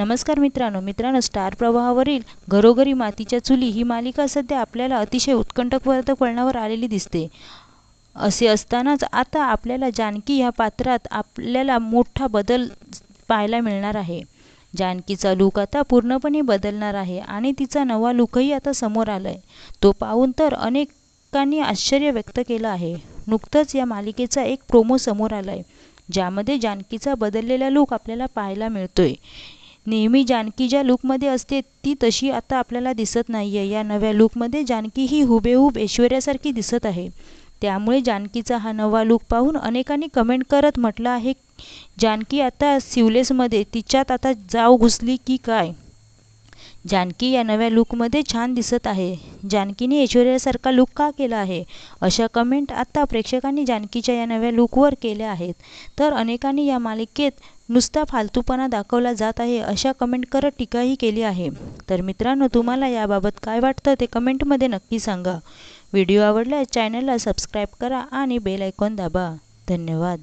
नमस्कार मित्रांनो मित्रांनो स्टार प्रवाहावरील घरोघरी मातीच्या चुली ही मालिका सध्या आपल्याला अतिशय उत्कंठकवर्धक वळणावर आलेली दिसते. असे असतानाच आता आपल्याला जानकी ह्या पात्रात आपल्याला मोठा बदल पाहायला मिळणार आहे. जानकीचा लूक आता पूर्णपणे बदलणार आहे आणि तिचा नवा लूकही आता समोर आला आहे तो पाहून तर अनेकांनी आश्चर्य व्यक्त केलं आहे. नुकतंच या मालिकेचा एक प्रोमो समोर आला आहे ज्यामध्ये जानकीचा बदललेला लूक आपल्याला पाहायला मिळतोय. नेहमी जानकी ज्या लूकमध्ये असते ती तशी आता आपल्याला दिसत नाही आहे या नव्या लूकमध्ये जानकी ही हुबेहूब ऐश्वर्यासारखी दिसत आहे. त्यामुळे जानकीचा हा नवा लूक पाहून अनेकांनी कमेंट करत म्हटलं आहे जानकी आता सिवलेसमध्ये तिच्यात आता जाव घुसली की काय? जानकी या नव्या लूकमध्ये छान दिसत आहे. जानकीने ऐश्वर्यासारखा लूक का केला आहे? अशा कमेंट आत्ता प्रेक्षकांनी जानकीच्या या नव्या लूकवर केल्या आहेत. तर अनेकांनी या मालिकेत नुसता फालतूपणा दाखवला जात आहे अशा कमेंट करत टीकाही केली आहे. तर मित्रांनो तुम्हाला याबाबत काय वाटतं ते कमेंटमध्ये नक्की सांगा. व्हिडिओ आवडल्यास चॅनलला सबस्क्राईब करा आणि बेल आयकॉन दाबा. धन्यवाद.